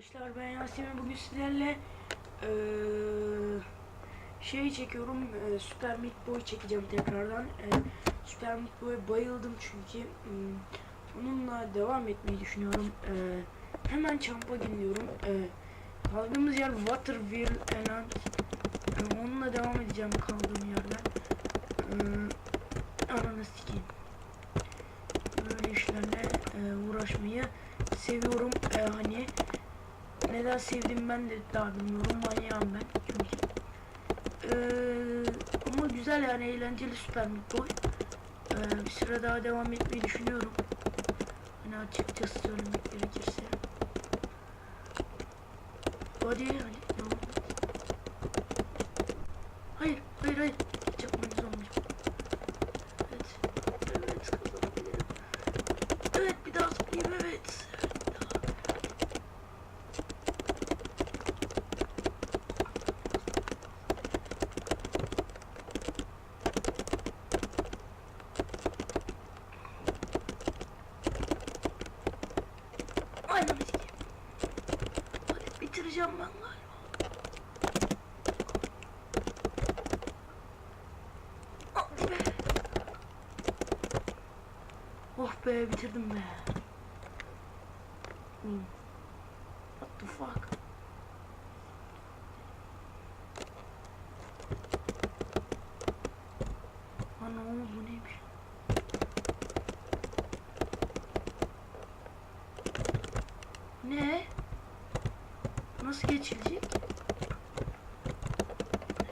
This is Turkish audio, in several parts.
arkadaşlar ben Yasemin. Bugün sizlerle eee şey çekiyorum eee, Super Meat Boy çekeceğim tekrardan. Eee, Super Meat Boy'a bayıldım çünkü hmm, onunla devam etmeyi düşünüyorum. Eee, hemen çampa gidiyorum Eee, kaldığımız yer Waterville Island Eee, onunla devam edeceğim kaldığım yerden. Eee, ananı sikeyim. Böyle işlerle eee, uğraşmayı seviyorum. Eee, hani neden sevdiğimi ben de daha bilmiyorum. Manyağım ben çünkü. Ee, ama güzel yani eğlenceli Super Meat Boy. Ee, bir süre daha devam etmeyi düşünüyorum. Hani açıkçası söylemek gerekirse. Hadi hadi devam et. Hayır hayır hayır. Hiç yapmanız olmayacak. Evet. Evet kazanabilirim. Evet bir daha zıplayayım evet. Evet bir daha. Aynen sikeyim. Hadi bitireceğim ben galiba. Hadi be. Oh be bitirdim be. Hmm. What the fuck? Ana oğlum bu neymiş? Ne? Nasıl geçilecek?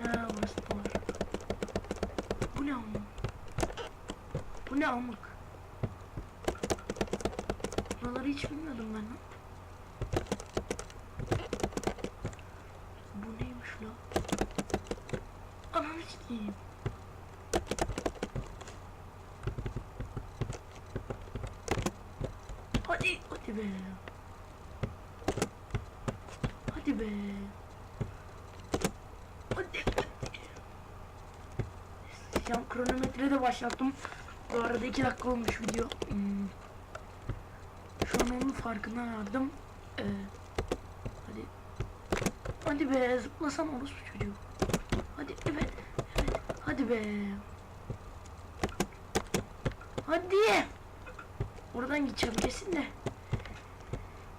Ha burası doğru. Bu ne amık? Bu ne amık? Buraları hiç bilmiyordum ben. Bu neymiş lan? Ananı sikeyim. Hadi, hadi be. Hadi be. Hadi, hadi. Şu an kronometreyi de başlattım. Bu arada 2 dakika olmuş video. Hmm. Onun farkına vardım. Ee, hadi. Hadi be zıplasan orospu çocuğu. Hadi evet. Evet. Hadi be. Hadi. Oradan gideceğim kesin de.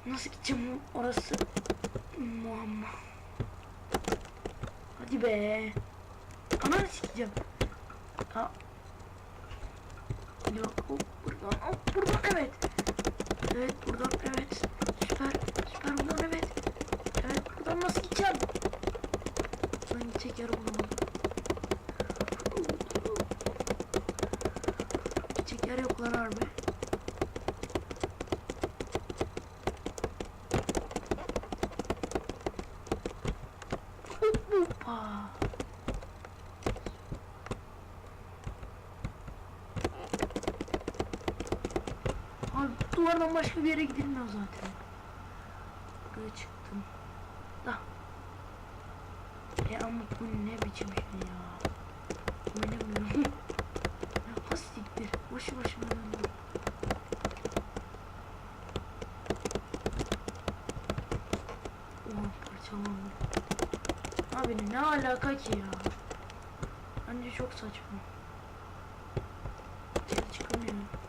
Nasıl gideceğim orası? Muamma. Hadi be. Ananı sikeceğim. Ha. Yok hop buradan hop buradan evet. Evet buradan evet. Süper süper buradan evet. Evet buradan nasıl gideceğim? Ben gidecek yer bulamadım. Gidecek yer yok lan harbi. Hoppa. Abi duvardan başka bir yere gidilmiyor zaten. Buraya çıktım. Da. E ama bu ne biçim şey ya. Oynamıyorum. has siktir. Boşu boşuna döndüm. Oh parçalandım. Abi ne alaka ki ya? Bence çok saçma. Dışarı çıkamıyorum.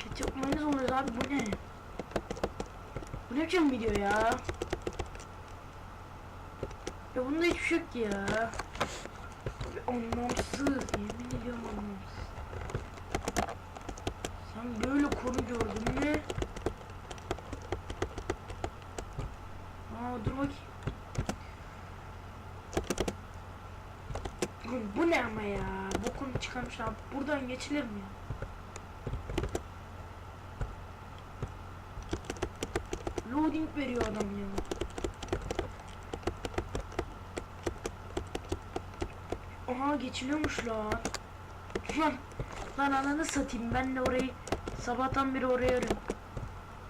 Ketçap mayonez oluyoruz abi bu ne? Biçim video ya? Ya bunda hiçbir şey yok ki ya. Anlamsız yemin ediyorum anlamsız. Sen böyle konu gördün mü? Aa dur bakayım. Bu ne ama ya? Bokunu çıkarmış abi. Buradan geçilir mi ya? Loading veriyor adam ya. Aha geçiliyormuş lan. Lan, lan ananı satayım ben de orayı sabahtan beri oraya arıyorum.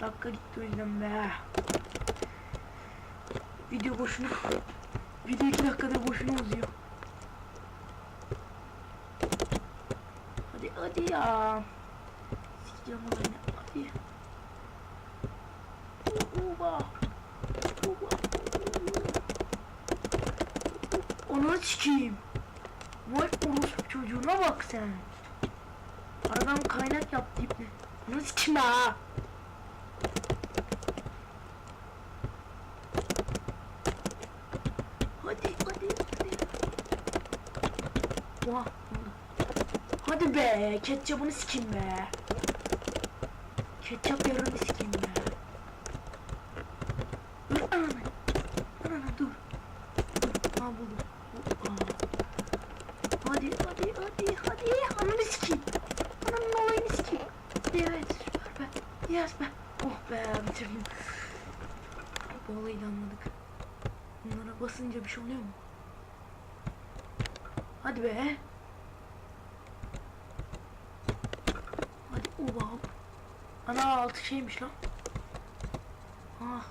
Dakika gitti o yüzden be. Video boşuna. Video 2 dakikada boşuna uzuyor. hadi ya. Sikeceğim olayını hadi. Onu sikeyim. Vay orospu çocuğuna bak sen. Aradan kaynak yaptı ipne. Onu sikeyim ha. Hadi hadi hadi. Oha. Hadi be, ketçapını sikeyim be. Ketçap yarını sikeyim be. Dur ananı. Ananı dur. Dur. Ha buldum. Aa. Hadi hadi hadi hadi. Ananı sikeyim. Ananın olayını sikeyim. Evet süper be. Yes be. Oh be bitirdim. Bu olayı da anladık. Basınca bir şey oluyor mu? Hadi be. Hadi oba. Ana altı şeymiş lan. Ah.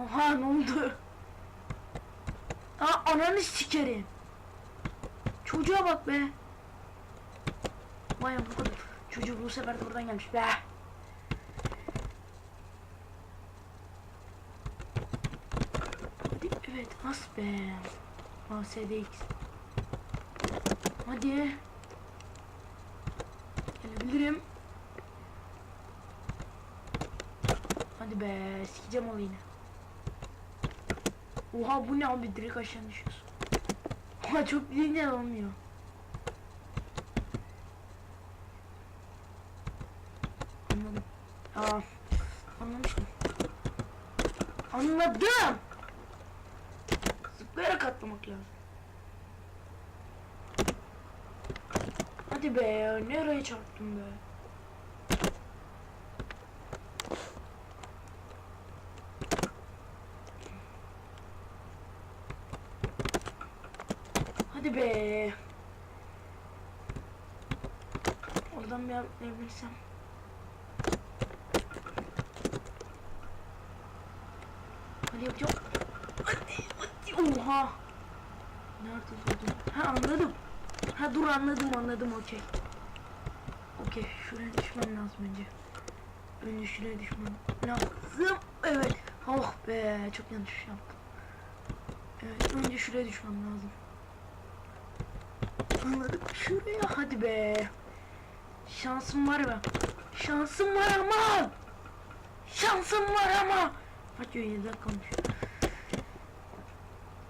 Oha ne oldu? Aa ananı sikerim. Çocuğa bak be. Vay bu kadar. Çocuğu bu sefer de oradan gelmiş be. As be. ASDX. Hadi. Gelebilirim. Hadi be sikeceğim olayını. Oha bu ne abi direkt aşağı düşüyorsun. Oha çok bilince olmuyor. Anladım. Aa, anlamıştım. Anladım. Zıplayarak atlamak lazım. Hadi be ya nereye çarptım be. Hadi be. Oradan bir atlayabilirsem. Hadi yapacağım. Hadi hadi. Oha. Nerede durdum? Ha anladım. Ha dur anladım anladım okey. Okey şuraya düşmem lazım önce. Önce şuraya düşmem lazım. Evet. Oh be çok yanlış yaptım. Evet önce şuraya düşmem lazım. Anladım. Şuraya hadi be. Şansım var be. Şansım var ama. Şansım var ama. Kaç 7 dakika olmuş.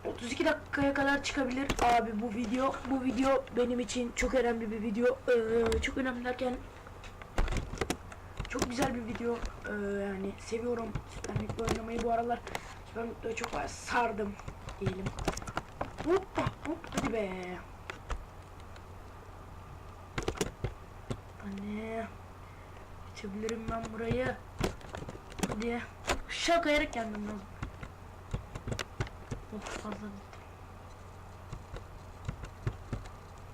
32 dakikaya kadar çıkabilir abi bu video. Bu video benim için çok önemli bir video. Ee, çok önemli derken çok güzel bir video. Ee, yani seviyorum Süper Meat'le oynamayı bu aralar. Süper Meat'le çok sardım diyelim. Hoppa hop hadi be. Anne. Geçebilirim ben burayı. Hadi. Aşağı kayarak gelmem lazım. Of fazla.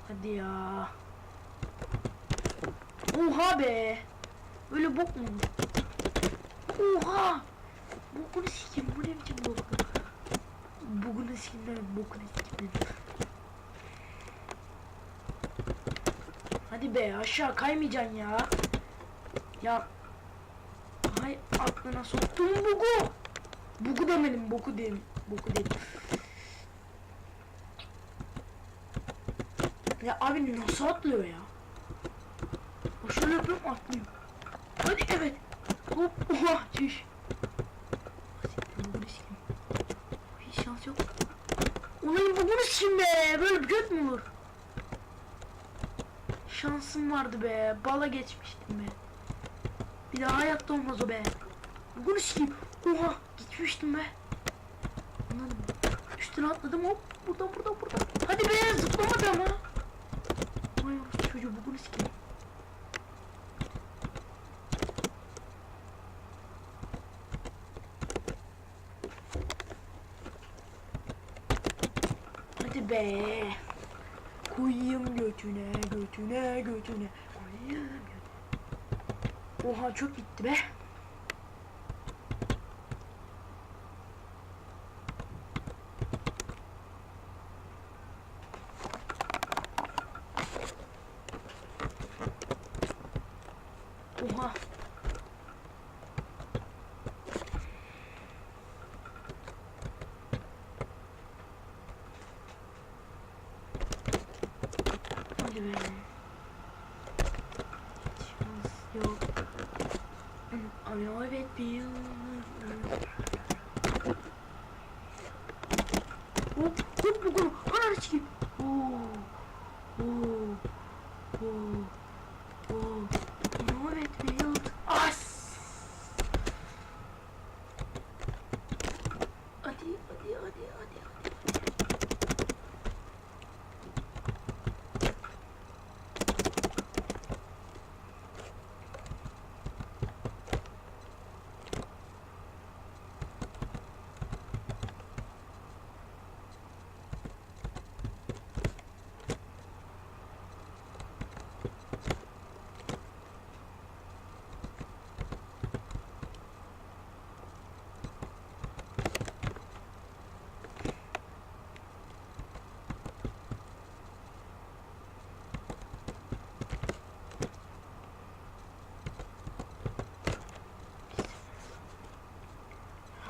Hadi ya. Oha be. Böyle bok mu? Oha. Bokunu sikeyim. Bu ne biçim bok? Bokunu sikeyim demek. Bokunu sikeyim demek. Hadi be aşağı kaymayacaksın ya. Ya. Hay aklına soktum bugu. Bugu demedim boku dedim. Boku dedim. Ya abi nasıl atlıyor ya? Şöyle yapıyorum atlıyor. Hadi evet. Hop oha çüş. Hiç şans yok. Ulan bugunu sikeyim be. Böyle bir göt mü olur? Şansım vardı be. Bala geçmiştim be. Bir daha hayatta olmaz o be. Bugunu sikeyim. Oha gitmiştim be. Anladım. Üstüne atladım hop. Buradan buradan buradan. Hadi be zıplamadı ama. Vay çocuğu bugunu sikeyim. Hadi be. Koyayım götüne götüne götüne. Koyayım götüne. Oha çok gitti be. Oha. Be. Şans yok. Ama evet bir yıl. Hop hop bu konu. Ananı sikeyim. Oo. Oo. Oo. Oo. Ama evet bir yıl. As. Hadi hadi hadi hadi hadi.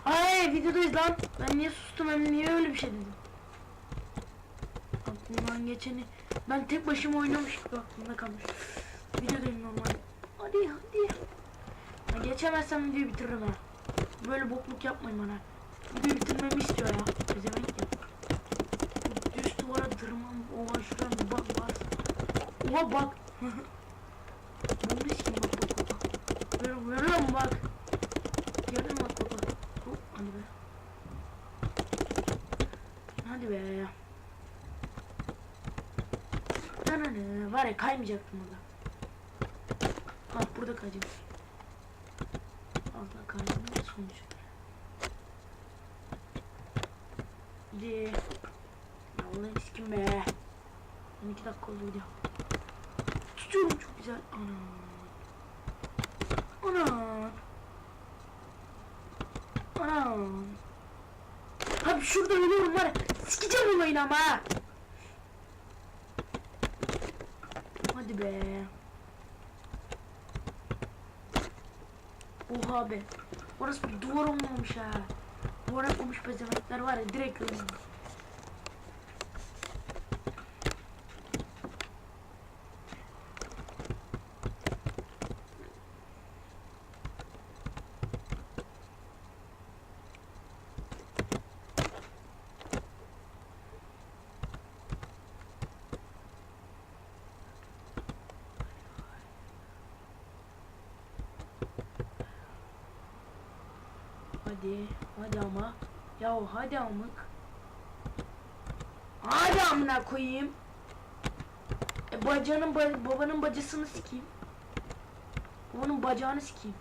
Ay videodayız lan. Ben niye sustum hem niye öyle bir şey dedim. Aklımdan geçeni ben tek başıma oynamış gibi aklımda kalmış. Videodayım normal. Hadi hadi. Ya geçemezsem videoyu bitiririm ha. Böyle bokluk yapmayın bana. Videoyu bitirmemi istiyor ya. Pezevenk ya. Düz duvara tırman. Oha şuradan bak var. Oha bak. Ne sikeyim bak bak bak. vuruyorum bak. Gördün mü bak bak bak. Hop, Hadi be. Hadi be. Nananı. Var ya kaymayacaktım burada. Bak burada kayacağım. Asla kaydım sonuç. Hadi. Vallahi iskim be. 12 dakika oldu video. Tutuyorum çok güzel. Ana. Ana. Anam. Abi şurada ölüyorum var. Sikeceğim olayını ama. ha. Hadi be. Oha be. Orası bir duvar olmamış ha. Duvar yapmamış pezevenkler var ya direkt ölüyorum. Hadi, hadi ama. Ya hadi amık. Hadi amına koyayım. E bacanın ba- babanın bacısını sikeyim. Babanın bacağını sikeyim.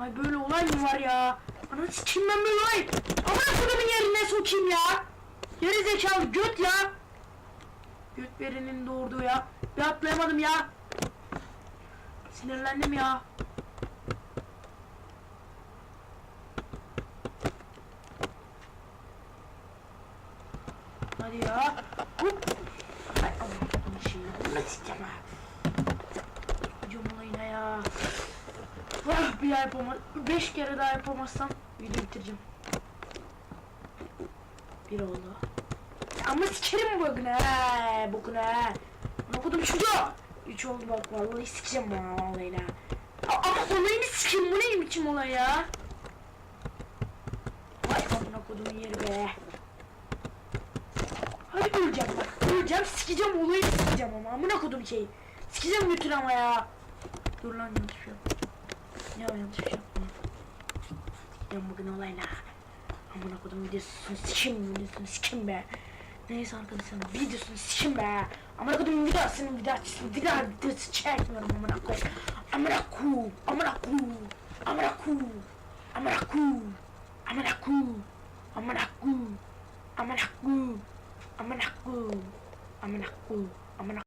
Ay böyle olay mı var ya? Ananı sikeyim ben böyle olay. Amına koyduğumun yerine sokayım ya. Geri zekalı göt ya. Göt verinin doğurduğu ya. Bir atlayamadım ya. Sinirlendim ya. Hadi ya. Hop. Ay Allah'ım şey yapmak istemem. Hocam olayına ya. Ah bir daha yapamaz. Beş kere daha yapamazsam video bitireceğim. Bir oldu. Ya Ama sikerim bugün he. Bugün he. Okudum çocuğu. Üç oldu bak vallahi sikeceğim bana vallahi la. Ama olayını sikeyim bu ne biçim olay ya. Vay amına kodumun yeri be. Hadi öleceğim bak. Öleceğim sikeceğim olayı sikeceğim ama amına kodum şey. Sikeceğim götür ama ya. Dur lan yanlış bir şey. Ya yanlış bir şey yapma. Sikeceğim bugün olayla. Amına kodum videosunu sikim videosunu sikim be. Neyse arkadaşlar videosunu sikim be. Amına kodum videosunu videosunu daha videosu çekmiyorum amına koy. Amına ku. Amına ku. Amına ku. Amına ku. Amına ku. Amına ku. Amına ku. Go. I'm gonna go. I'm gonna